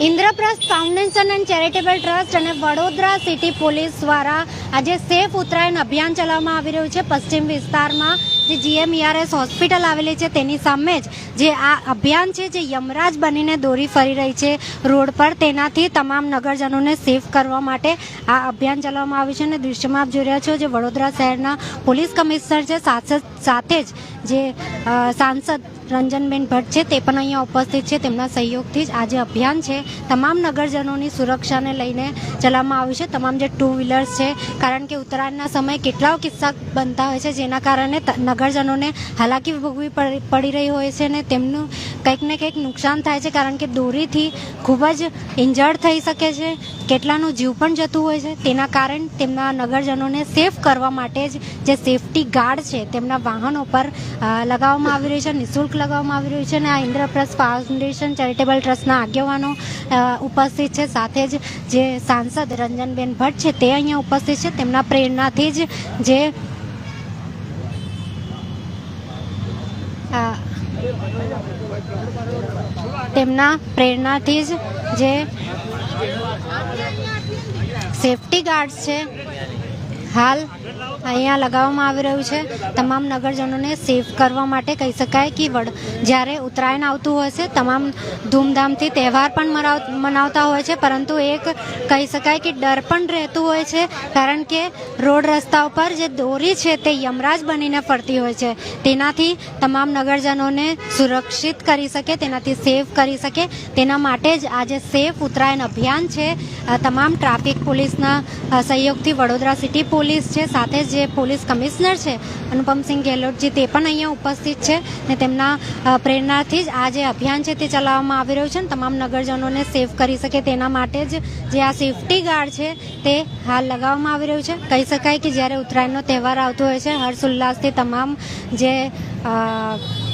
Indraprastha foundation and charitable trust અને Vadodara city police દ્વારા આજે સેફ ઉત્તરાયણ અભિયાન ચલાવવામાં આવી રહ્યું છે. પશ્ચિમ વિસ્તારમાં જે જીએમઈઆરએસ હોસ્પિટલ આવેલી છે, તેની સામે જ જે આ અભિયાન છે, જે યમરાજ બનીને દોરી ફરી રહી છે રોડ પર, તેનાથી તમામ નગરજનોને સેફ કરવા માટે આ અભિયાન ચલાવવામાં આવ્યું છે અને દૃશ્યમાં આપ જોઈ રહ્યા છો જે વડોદરા શહેરના પોલીસ કમિશનર છે, સાથે જ જે સાંસદ રંજનબેન ભટ્ટ છે, તે પણ અહીંયા ઉપસ્થિત છે. તેમના સહયોગથી જ આ જે અભિયાન છે, તમામ નગરજનોની સુરક્ષાને લઈને ચલાવવામાં આવ્યું છે. તમામ જે ટુ વ્હીલર્સ છે, કારણ કે ઉત્તરાયણના સમયે કેટલાઓ કિસ્સા બનતા હોય છે, જેના કારણે ત- નગરજનોને હાલાકી ભોગવી પડી રહી હોય છે અને તેમનું કંઈક ને કંઈક નુકસાન થાય છે, કારણ કે દોરીથી ખૂબ જ ઇન્જર્ડ થઈ શકે છે, કેટલાનું જીવ પણ જતું હોય છે. તેના કારણે તેમના નગરજનોને સેફ કરવા માટે જ જે સેફટી ગાર્ડ છે, તેમના વાહનો પર લગાવવામાં આવી રહ્યું છે, નિઃશુલ્ક લગાવવામાં આવી રહ્યું છે અને આ ઇન્દ્રપ્રસ્થ ફાઉન્ડેશન ચેરિટેબલ ટ્રસ્ટના આગેવાનો ઉપસ્થિત છે. સાથે જ જે સાંસદ રંજનબેન ભટ્ટ છે, તે અહીંયા ઉપસ્થિત છે. તેમના પ્રેરણાથી જ જે તેમના પ્રેરણાથી જ જે સેફટી ગાર્ડ્સ છે હાલ અહીંયા લગાવવામાં આવી રહ્યું છે. તમામ નગરજનોને સેફ કરવા માટે કહી શકાય કે વડ જ્યારે ઉત્તરાયણ આવતું હોય છે, તમામ ધૂમધામથી તહેવાર પણ મનાવ- મનાવતા હોય છે, પરંતુ એક કહી શકાય કે ડર પણ રહેતું હોય છે, કારણ કે રોડ રસ્તા ઉપર જે દોરી છે તે યમરાજ બનીને ફરતી હોય છે. તેનાથી તમામ નગરજનોને સુરક્ષિત કરી શકે, તેનાથી સેફ કરી શકે. તેના માટે જ આજે સેફ ઉત્તરાયણ અભિયાન છે. તમામ ટ્રાફિક પોલીસના સહયોગથી વડોદરા સિટી પોલીસ છે, સાથે જ પોલીસ કમિશનર છે અનુપમસિંહ ગેહલોતજી તે પણ અહીંયા ઉપસ્થિત છે ને તેમના પ્રેરણાથી જ આ જે અભિયાન છે તે ચલાવવામાં આવી રહ્યું છે અને તમામ નગરજનોને સેફ કરી શકે તેના માટે જ જે આ સેફટી ગાર્ડ છે તે હાલ લગાવવામાં આવી રહ્યું છે. કહી શકાય કે જ્યારે ઉત્તરાયણનો તહેવાર આવતો હોય છે, હર્ષ ઉલ્લાસથી તમામ જે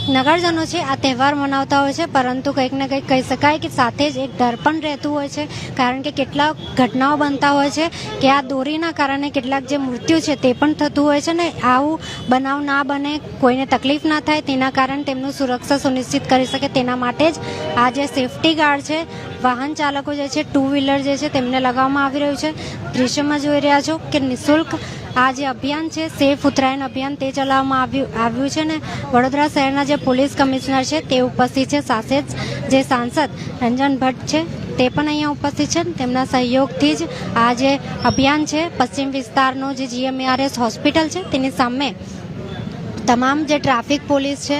નગરજનો છે, આ તહેવાર મનાવતા હોય છે, પરંતુ કંઈક ને કંઈક કહી શકાય કે સાથે જ એક ડર પણ રહેતું હોય છે, કારણ કે કેટલાક ઘટનાઓ બનતા હોય છે કે આ દોરીના કારણે કેટલાક જે મૃત્યુ છે તે પણ થતું હોય છે ને આવું બનાવ ના બને, કોઈને તકલીફ ના થાય, તેના કારણે તેમનું સુરક્ષા સુનિશ્ચિત કરી શકે, તેના માટે જ આ જે સેફટી ગાર્ડ છે, વાહન ચાલકો જે છે ટુ વ્હીલર જે છે, તેમને લગાવવામાં આવી રહ્યું છે. દૃશ્યમાં જોઈ રહ્યા છો કે નિઃશુલ્ક આ જે અભિયાન છે, સેફ ઉત્તરાયણ અભિયાન તે ચલાવવામાં આવ્યું આવ્યું છે ને વડોદરા શહેરના જે પોલીસ કમિશનર છે તે ઉપસ્થિત છે, સાથે જ સાંસદ રંજન ભટ્ટ છે તે પણ અહીંયા ઉપસ્થિત છે તેમના સહયોગથી જ આ જે અભિયાન છે, પશ્ચિમ વિસ્તારનો જે જીએમઆરએસ હોસ્પિટલ છે, તેની સામે તમામ જે ટ્રાફિક પોલીસ છે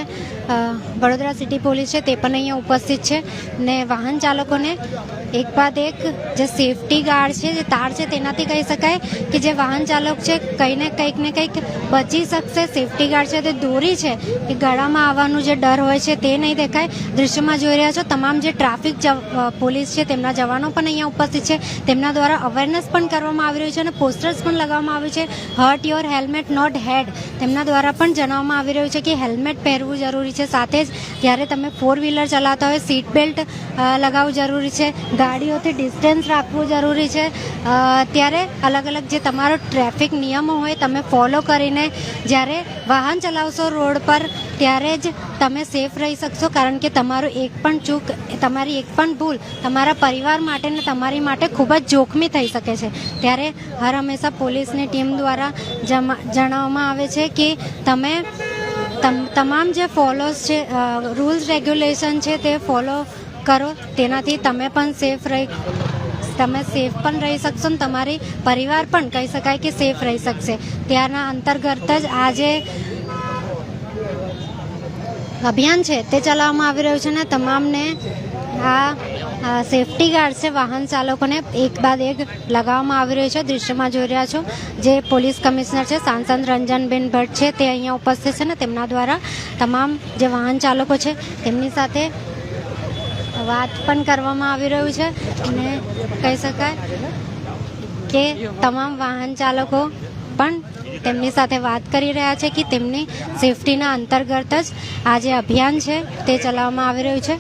વડોદરા સિટી પોલીસ છે તે પણ અહીંયા ઉપસ્થિત છે ને વાહન ચાલકોને એક બાદ એક જે સેફટી ગાર્ડ છે, જે તાર છે તેનાથી કહી શકાય કે જે વાહન ચાલક છે કંઈ ને કંઈક ને કંઈક બચી શકશે. સેફટી ગાર્ડ છે તે દોરી છે કે ગળામાં આવવાનું જે ડર હોય છે તે નહીં દેખાય. દૃશ્યમાં જોઈ રહ્યા છો તમામ જે ટ્રાફિક પોલીસ છે તેમના જવાનો પણ અહીંયા ઉપસ્થિત છે. તેમના દ્વારા અવેરનેસ પણ કરવામાં આવી રહ્યું છે અને પોસ્ટર્સ પણ લગાવવામાં આવ્યું છે. Hurt your helmet not head તેમના દ્વારા પણ જણાવવામાં આવી રહ્યું છે કે હેલ્મેટ પહેરવું જરૂરી છે. સાથે જ જ્યારે તમે ફોર વ્હીલર ચલાવતા હોય સીટ બેલ્ટ લગાવવું જરૂરી છે. ગાડીઓથી ડિસ્ટન્સ રાખવું જરૂરી છે. ત્યારે અલગ અલગ જે તમારો ટ્રાફિક નિયમો હોય, તમે ફોલો કરીને જ્યારે વાહન ચલાવશો રોડ પર, ત્યારે જ તમે સેફ રહી શકશો. કારણ કે તમારું એક પણ ચૂક, તમારી એક પણ ભૂલ તમારા પરિવાર માટે ને તમારી માટે ખૂબ જ જોખમી થઈ શકે છે. ત્યારે હર હંમેશા પોલીસની ટીમ દ્વારા જણાવવામાં આવે છે કે તમ- તમામ જે ફોલોસ છે રૂલ્સ, રેગ્યુલેશન છે, તે ફોલો કરો. તેનાથી તમે પણ સેફ રહી, તમે સેફ પણ રહી શકશો ને તમારી પરિવાર પણ કહી શકાય કે સેફ રહી શકશે. ત્યારના અંતર્ગત જ આજે અભિયાન છે, તે ચલાવવામાં આવી રહ્યું છે ને તમામને આ સેફટી ગાર્ડ છે, વાહન ચાલકોને એક બાદ એક લગાવવામાં આવી રહ્યું છે. દૃશ્યમાં જોઈ રહ્યા છો, જે પોલીસ કમિશનર છે, સાંસદ રંજનબેન ભટ્ટ છે, તે અહીંયા ઉપસ્થિત છે ને તેમના દ્વારા તમામ જે વાહન ચાલકો છે, તેમની સાથે વાત પણ કરવામાં આવી રહ્યું છે અને કહી શકાય કે તમામ વાહન ચાલકો પણ તેમની સાથે વાત કરી રહ્યા છે કે તેમની સેફટીના અંતર્ગત જ આ જે અભિયાન છે, તે ચલાવવામાં આવી રહ્યું છે.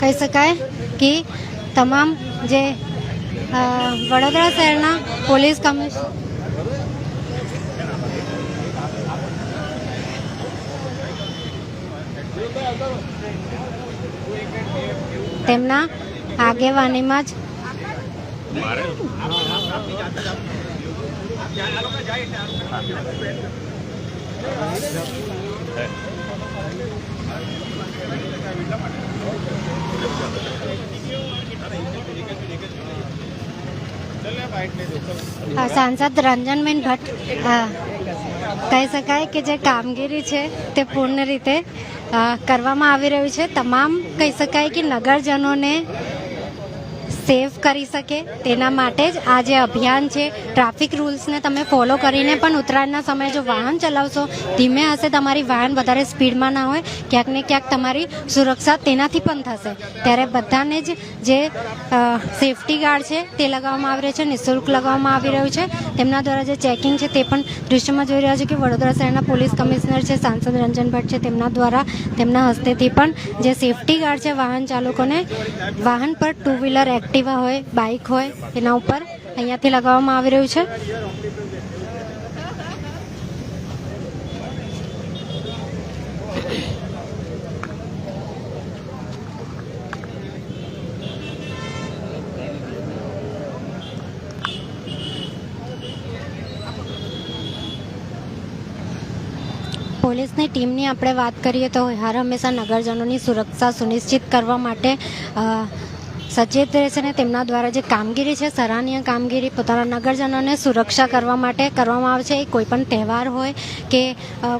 કહી શકાય કે તમામ જે વડોદરા શહેરના પોલીસ કમિશનર તેમના આગેવાનીમાં જ અ, સાંસદ રંજનબેન ભટ્ટ. કહી શકાય કે જે કામગીરી છે તે પૂર્ણ રીતે કરવામાં આવી રહ્યું છે. તમામ કહી શકાય કે નગરજનોને સેવ કરી શકે તેના માટે જ આ જે અભિયાન છે, ટ્રાફિક રૂલ્સને તમે ફોલો કરીને પણ ઉત્તરાયણના સમયે જો વાહન ચલાવશો, ધીમે હશે તમારી વાહન વધારે સ્પીડમાં ના હોય, ક્યાંક ને ક્યાંક તમારી સુરક્ષા તેનાથી પણ થશે. ત્યારે બધાને જ જે સેફટી ગાર્ડ છે તે લગાવવામાં આવી રહ્યો છે, નિઃશુલ્ક લગાવવામાં આવી રહ્યું છે. તેમના દ્વારા જે ચેકિંગ છે તે પણ દૃશ્યમાં જોઈ રહ્યા છે કે વડોદરા શહેરના પોલીસ કમિશનર છે, સાંસદ રંજન ભટ્ટ છે, તેમના દ્વારા તેમના હસ્તેથી પણ જે સેફટી ગાર્ડ છે, વાહન ચાલકોને વાહન પર ટુ વ્હીલર એક્ટિવા હોય, બાઇક હોય, એના ઉપર અહીંયાથી લગાવવામાં આવી રહ્યું છે. પોલીસની ટીમની આપણે વાત કરીએ તો હર હંમેશા નગરજનોની સુરક્ષા સુનિશ્ચિત કરવા માટે સચેત રહે છે ને તેમના દ્વારા જે કામગીરી છે, સરાહનીય કામગીરી પોતાના નગરજનોને સુરક્ષા કરવા માટે કરવામાં આવે છે. એ કોઈ પણ તહેવાર હોય કે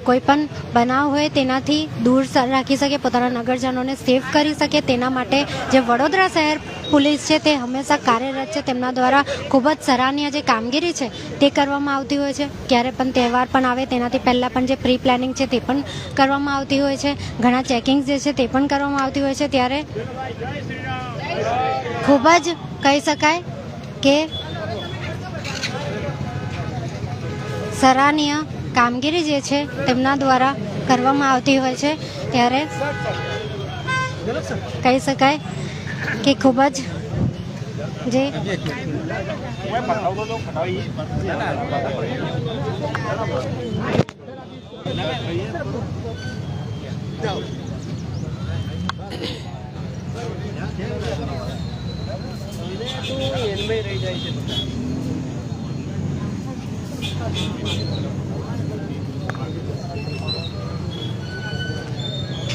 કોઈ પણ બનાવ હોય તેનાથી દૂર રાખી શકે, પોતાના નગરજનોને સેફ કરી શકે. તેના માટે જે વડોદરા શહેર પોલીસ છે તે હંમેશા કાર્યરત છે. તેમના દ્વારા ખૂબ જ સરાહનીય જે કામગીરી છે તે કરવામાં આવતી હોય છે. ક્યારે પણ તહેવાર પણ આવે તેનાથી પહેલાં પણ જે પ્રી પ્લાનિંગ છે તે પણ કરવામાં આવતી હોય છે. ઘણા ચેકિંગ જે છે તે પણ કરવામાં આવતી હોય છે. ત્યારે ખૂબ જ કહી શકાય કે સરાહનીય કામગીરી જે છે તેમના દ્વારા કરવામાં આવતી હોય છે. ત્યારે કહી શકાય કે ખૂબ જ જે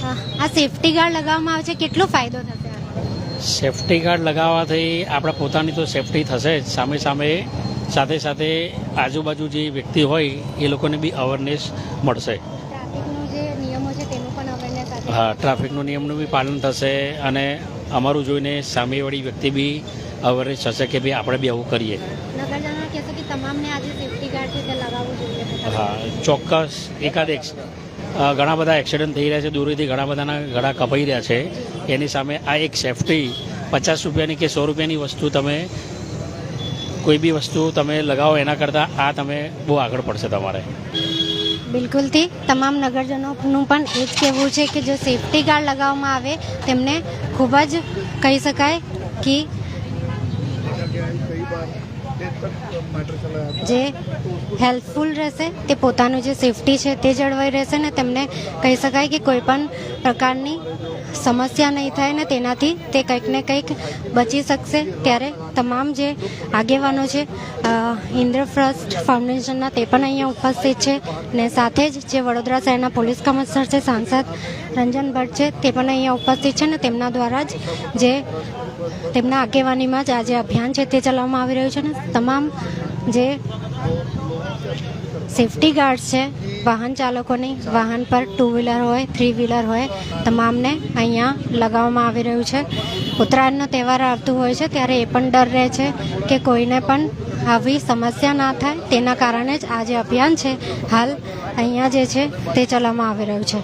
અ, આ સેફટી ગાર્ડ લગાવવામાં આવે છે કેટલો ફાયદો થશે? સેફટી ગાર્ડ લગાવવાથી આપણે પોતાની તો સેફટી થશે જ. સામે સામે સાથે સાથે આજુબાજુ જે વ્યક્તિ હોય એ લોકોને બી અવેરનેસ મળશે. હા ટ્રાફિકનું નિયમનું બી પાલન થશે અને અમારું જોઈને સામેવાળી વ્યક્તિ બી અવેરનેસ થશે કે ભાઈ આપણે બી આવું કરીએ. હા ચોક્કસ. એકાદ એક ઘણા બધા એક્સિડન્ટ થઈ રહ્યા છે દૂરેથી ઘણા બધાના ગળા કપાઈ રહ્યા છે. એની સામે આ એક સેફટી પચાસ રૂપિયાની કે સો રૂપિયાની વસ્તુ તમે કોઈ બી વસ્તુ તમે લગાવો એના કરતાં આ તમે બહુ આગળ પડશે તમારે. બિલકુલથી તમામ નગરજનોનું પણ એ જ કહેવું છે કે જો સેફટી ગાર્ડ લગાવવામાં આવે તેમને ખૂબ જ કહી શકાય કે જે હેલ્પફુલ રહેશે, તે પોતાનું જે સેફટી છે તે જળવાઈ રહેશે ને તેમને કહી શકાય કે કોઈ પણ પ્રકારની સમસ્યા નહીં થાય ને તેનાથી તે કંઈક ને કંઈક બચી શકશે. ત્યારે તમામ જે આગેવાનો છે ઇન્દ્રફ્રસ્ટ ફાઉન્ડેશનના તે પણ અહીંયા ઉપસ્થિત છે ને સાથે જ જે વડોદરા શહેરના પોલીસ કમિશનર છે, સાંસદ રંજન ભટ્ટ છે, તે પણ અહીંયા ઉપસ્થિત છે ને તેમના દ્વારા જ જે તેમના આગેવાનીમાં જ આ જે અભિયાન છે તે ચલાવવામાં આવી રહ્યું છે ને તમામ જે સેફટી ગાર્ડ છે, વાહન ચાલકોની, વાહન પર ટુ વ્હીલર હોય થ્રી વ્હીલર હોય, તમામને અહીંયા લગાવવામાં આવી રહ્યું છે. ઉત્તરાયણનો તહેવાર આવતું હોય છે, ત્યારે એ પણ ડર રહે છે કે કોઈને પણ આવી સમસ્યા ના થાય. તેના કારણે જ આ જે અભિયાન છે, હાલ અહીંયા જે છે, તે ચલાવવામાં આવી રહ્યું છે.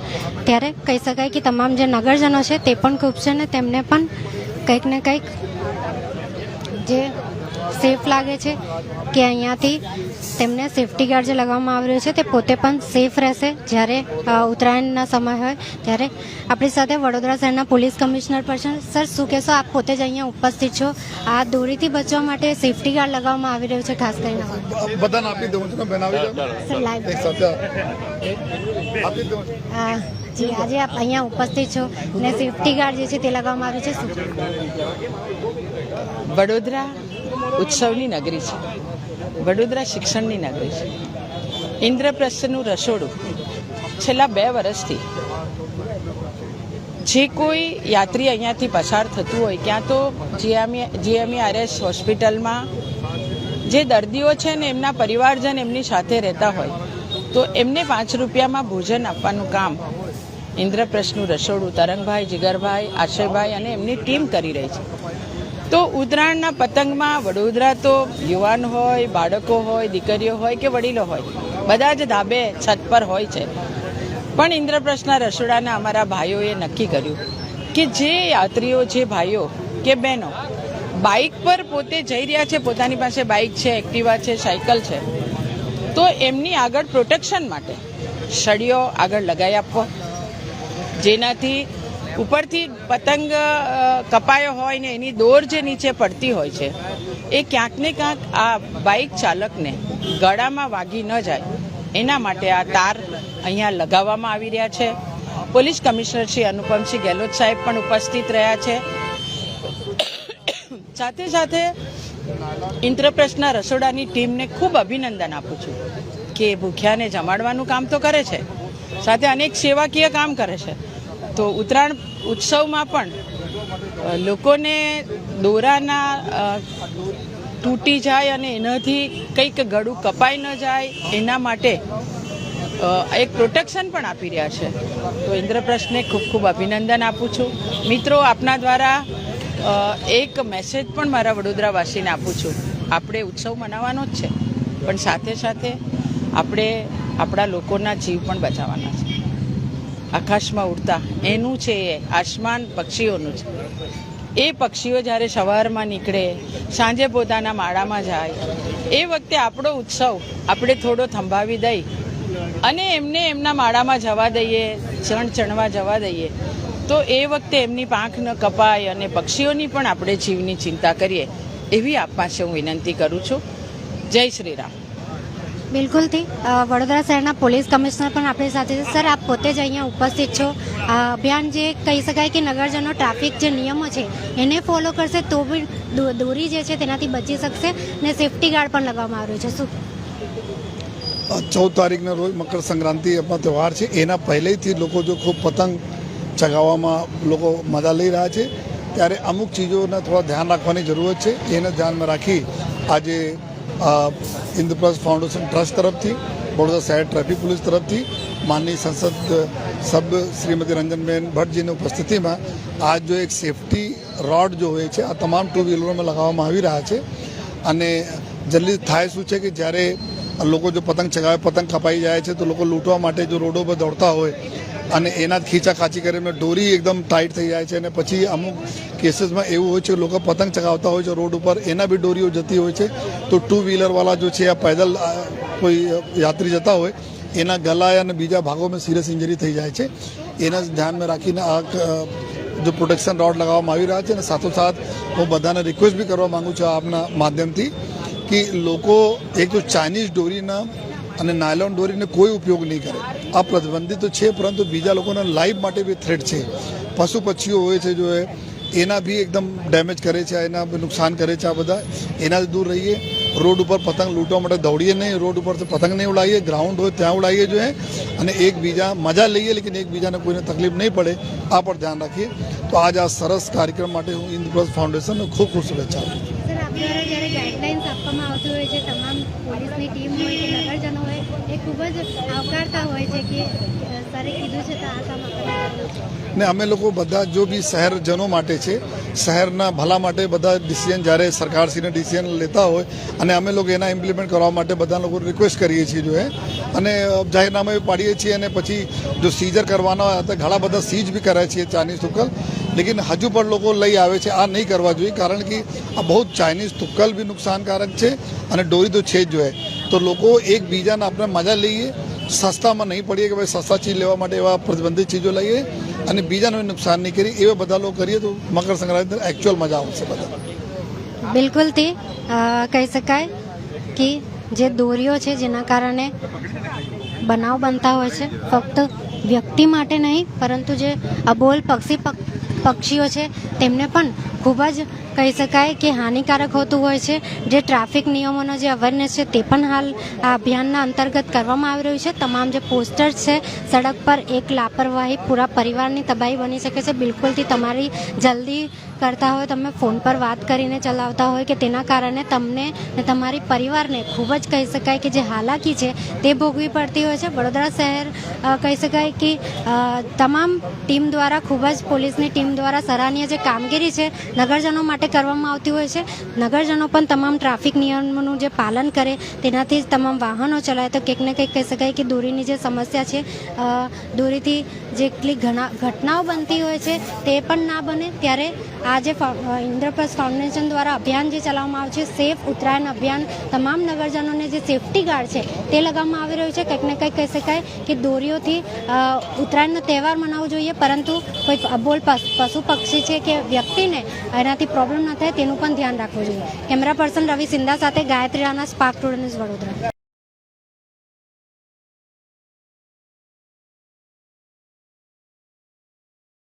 ત્યારે કહી શકાય કે તમામ જે નગરજનો છે, તે પણ ખૂબ છે ને તેમને પણ કંઈક ને કંઈક જે સેફ લાગે છે કે અહીંયાથી તેમને સેફટી ગાર્ડ જે લગાવવામાં આવી રહ્યું છે તે પોતે પણ સેફ રહેશે જ્યારે ઉત્તરાયણના સમય હોય ત્યારે. આપણી સાથે વડોદરા શહેરના પોલીસ કમિશનર પર છે સર શું કહેશો? આપ પોતે જ અહીંયા ઉપસ્થિત છો. આ દોરીથી બચવા માટે સેફટી ગાર્ડ લગાવવામાં આવી રહ્યું છે ખાસ કરીને બધાને આપી દઉં છું બનાવી જી આજે આપ અહીંયા ઉપસ્થિત છો ને સેફટી ગાર્ડ જે છે તે લગાવવામાં આવ્યું છે વડોદરા ઉત્સવની નગરી છે. વડોદરા શિક્ષણની નગરી છે. ઇન્દ્રપ્રસ્થનું રસોડું છેલ્લા બે વર્ષથી જે કોઈ યાત્રી અહીંયાથી પસાર થતું હોય, ક્યાં તો જીએમઈ જીએમઈ આરએસ હોસ્પિટલમાં જે દર્દીઓ છે ને એમના પરિવારજન એમની સાથે રહેતા હોય, તો એમને પાંચ રૂપિયામાં ભોજન આપવાનું કામ ઇન્દ્રપ્રસ્થનું રસોડું તરંગભાઈ, જીગરભાઈ, આશયભાઈ અને એમની ટીમ કરી રહી છે. તો ઉત્તરાયણના પતંગમાં વડોદરા તો યુવાન હોય, બાળકો હોય, દીકરીઓ હોય કે વડીલો હોય, બધા જ ધાબે છત પર હોય છે. પણ ઇન્દ્રપ્રસ્થના રસોડાના અમારા ભાઈઓએ નક્કી કર્યું કે જે યાત્રીઓ, જે ભાઈઓ કે બહેનો બાઇક પર પોતે જઈ રહ્યા છે, પોતાની પાસે બાઇક છે, એક્ટિવા છે, સાયકલ છે, તો એમની આગળ પ્રોટેક્શન માટે સળીઓ આગળ લગાવી આપવો. જેનાથી ઉપરથી પતંગ કપાયો હોય ને એની દોર જે નીચે પડતી હોય છે, એ ક્યાંક ને ક્યાંક આ બાઇક ચાલકને ગળામાં વાગી ન જાય. એના માટે આ તાર અહીંયા લગાવવામાં આવી રહ્યા છે. પોલીસ કમિશનર શ્રી અનુપમસિંહ ગેહલોત સાહેબ પણ ઉપસ્થિત રહ્યા છે. સાથે સાથે ઇન્દ્રપ્રસ્થના રસોડાની ટીમને ખૂબ અભિનંદન આપું છું કે ભૂખ્યાને જમાડવાનું કામ તો કરે છે. સાથે અનેક સેવાકીય કામ કરે છે. તો ઉત્તરાયણ ઉત્સવમાં પણ લોકોને દોરાના તૂટી જાય અને એનાથી કંઈક ગળું કપાઈ ન જાય, એના માટે એક પ્રોટેક્શન પણ આપી રહ્યા છે. તો ઇન્દ્રપ્રસ્થને ખૂબ ખૂબ અભિનંદન આપું છું. મિત્રો, આપના દ્વારા એક મેસેજ પણ મારા વડોદરાવાસીને આપું છું. આપણે ઉત્સવ મનાવવાનો જ છે, પણ સાથે સાથે આપણે આપણા લોકોના જીવ પણ બચાવવાના છે. આકાશમાં ઉડતા. એનું છે એ, આસમાન પક્ષીઓનું છે. એ પક્ષીઓ જ્યારે સવારમાં નીકળે, સાંજે પોતાના માળામાં જાય, એ વખતે આપણો ઉત્સવ આપણે થોડો થંભાવી દઈ અને એમને એમના માળામાં જવા દઈએ, ચણ ચણવા જવા દઈએ, તો એ વખતે એમની પાંખ ન કપાય અને પક્ષીઓની પણ આપણે જીવની ચિંતા કરીએ, એવી આપ પાસે હું વિનંતી કરું છું. જય શ્રી રામ. બિલકુલથી વડોદરા શહેરના પોલીસ કમિશનર પણ આપણી સાથે છે. સર, આપ પોતે જ અહીંયા ઉપસ્થિત છો. અભિયાન જે કહી શકાય કે નગરજનો ટ્રાફિક જે નિયમો છે, એને ફોલો કરશે તો બી દોરી જે છે તેનાથી બચી શકશે ને સેફટી ગાર્ડ પણ લગાવવામાં આવ્યો છે. શું? ચૌદ તારીખના રોજ મકર સંક્રાંતિ એમાં તહેવાર છે. એના પહેલેથી લોકો જો ખૂબ પતંગ ચગાવવામાં લોકો મજા લઈ રહ્યા છે. ત્યારે અમુક ચીજોને થોડા ધ્યાન રાખવાની જરૂરત છે. એને ધ્યાનમાં રાખી આજે આ, ઇન્દ્રપ્રસ્થ ફાઉન્ડેશન ટ્રસ્ટ તરફથી વડોદરા શહેર ટ્રાફિક પોલીસ તરફથી માનની સંસદ સબ શ્રીમતી રંજનબેન ભટ્ટજીની ઉપસ્થિતિમાં આ જો એક સેફટી રોડ જો હોય છે આ તમામ ટુ વ્હીલરોમાં લગાવવામાં આવી રહ્યા છે. અને જલ્દી થાય શું છે કે જ્યારે લોકો જો પતંગ ચગાવે પતંગ કપાઈ જાય છે તો લોકો લૂંટવા માટે જો રોડો પર દોડતા હોય અને એના જ ખીચા ખાચી કરીને દોરી એકદમ ટાઈટ થઈ જાય છે અને પછી અમુક કેસીસમાં એવું હોય છે, લોકો પતંગ ચગાવતા હોય છે રોડ ઉપર, એના બી દોરીઓ જતી હોય છે. તો ટુ વ્હીલરવાળા જો છે, આ પેદલ કોઈ યાત્રી જતા હોય, એના ગલા અને બીજા ભાગોમાં સિરિયસ ઇન્જરી થઈ જાય છે. એના ધ્યાનમાં રાખીને આ જો પ્રોટેક્શન રોડ લગાવવામાં આવી રહ્યા છે અને સાથોસાથ હું બધાને રિક્વેસ્ટ બી કરવા માગું છું આપના માધ્યમથી કે લોકો એક તો ચાઇનીઝ દોરીના અને નાયલોન દોરીને કોઈ ઉપયોગ નહીં કરે. આ પ્રતિબંધિત તો છે, પરંતુ બીજા લોકોના લાઈફ માટે બી થ્રેટ છે. પશુ પક્ષીઓ હોય છે, જો એના બી એકદમ ડેમેજ કરે છે, એના નુકસાન કરે છે આ બધા. એનાથી દૂર રહીએ. રોડ ઉપર પતંગ લૂંટવા માટે દોડીએ નહીં. રોડ ઉપર પતંગ નહીં ઉડાવીએ. ગ્રાઉન્ડ હોય ત્યાં ઉડાવીએ જોઈએ. અને એકબીજા મજા લઈએ, લેકિન એકબીજાને કોઈને તકલીફ નહીં પડે. આ પર ધ્યાન રાખીએ. તો આજ આ સરસ કાર્યક્રમ માટે હું ઇન્દ્રપ્રસ્થ ફાઉન્ડેશનને ખૂબ ખૂબ શુભેચ્છા આપું છું. દ્વારા જ્યારે ગાઈડલાઇન્સ આપવામાં આવતી હોય છે, તમામ પોલીસની ટીમ હોય કે નગરજનો હોય, એ ખૂબ જ આવકારતા હોય છે કે સરે કીધું છે તો આ કામ ને અમે લોકો બધા જો બી શહેરજનો માટે છે, શહેરના ભલા માટે બધા ડિસિઝન જ્યારે સરકારશ્રીને ડિસિઝન લેતા હોય અને અમે લોકો એના ઇમ્પ્લિમેન્ટ કરવા માટે બધા લોકો રિક્વેસ્ટ કરીએ છીએ જો અને જાહેરનામે પાડીએ છીએ અને પછી જો સીઝર કરવાના હોય તો ઘણા બધા સીઝ બી કરે છે ચાઇનીઝ તુક્કલ લેકિન હજુ પણ લોકો લઈ આવે છે. આ નહીં કરવા જોઈએ, કારણ કે આ બહુ ચાઇનીઝ તુક્કલ બી નુકસાનકારક છે અને ડોરી તો છે જ જોઈએ તો લોકો એકબીજાને આપણે મજા લઈએ, સસ્તામાં નહીં પડીએ કે ભાઈ સસ્તા ચીજ લેવા માટે એવા પ્રતિબંધિત ચીજો લઈએ અને બીજાને નુકસાન નહીં કરીએ. એવા બધા લોકો કરીએ તો મકર સંક્રાંતિ એકચ્યુઅલ મજા આવશે બધા. બિલકુલથી કહી શકાય કે જે દોરીઓ છે જેના કારણે બનાવ બનતા હોય છે, ફક્ત વ્યક્તિ માટે નહીં, પરંતુ જે અબોલ પક્ષી પક- પક્ષીઓ છે તેમને પણ ખૂબ જ કહી શકાય કે હાનિકારક હોતું હોય છે. જે ટ્રાફિક નિયમોનો જે અવેરનેસ છે, તે પણ હાલ આ અભિયાનના અંતર્ગત કરવામાં આવી રહ્યું છે. તમામ જે પોસ્ટર્સ છે, સડક પર એક લાપરવાહી પૂરા પરિવારની તબાહી બની શકે છે. બિલકુલથી તમારી જલ્દી કરતા હોય, તમે ફોન પર વાત કરીને ચલાવતા હોય કે તેના કારણે તમને ને તમારી પરિવારને ખૂબ જ કહી શકાય કે જે હાલાકી છે, તે ભોગવી પડતી હોય છે. વડોદરા શહેર કહી શકાય કે તમામ ટીમ દ્વારા, ખૂબ જ પોલીસની ટીમ દ્વારા સરાહનીય જે કામગીરી છે નગરજનો માટે કરવામાં આવતી હોય છે. નગરજનો પણ તમામ ટ્રાફિક નિયમોનું જે પાલન કરે, તેનાથી તમામ વાહનો ચલાવે. તો કંઈક ને કંઈક કહી શકાય કે દોરીની જે સમસ્યા છે દોરીથી જેટલી ઘણા ઘટનાઓ બનતી હોય છે, તે પણ ના બને. ત્યારે આ જે ઇન્દ્રપ્રસ્થ ફાઉન્ડેશન દ્વારા અભિયાન જે ચલાવવામાં આવે છે, સેફ ઉત્તરાયણ અભિયાન, તમામ નગરજનોને જે સેફટી ગાર્ડ છે, તે લગાવવામાં આવી રહ્યું છે. કંઈક ને કંઈક કહી શકાય કે દોરીઓથી ઉત્તરાયણનો તહેવાર મનાવવો જોઈએ, પરંતુ કોઈ અબોલ પશુ પક્ષી છે કે વ્યક્તિને એનાથી પ્રોબ્લેમ ન થાય, તેનું પણ ધ્યાન રાખવું જોઈએ. કેમેરા પર્સન રવિ સિંધા સાથે ગાયત્રી રાના સ્પાર્ક ટુડન્સ વડોદરા.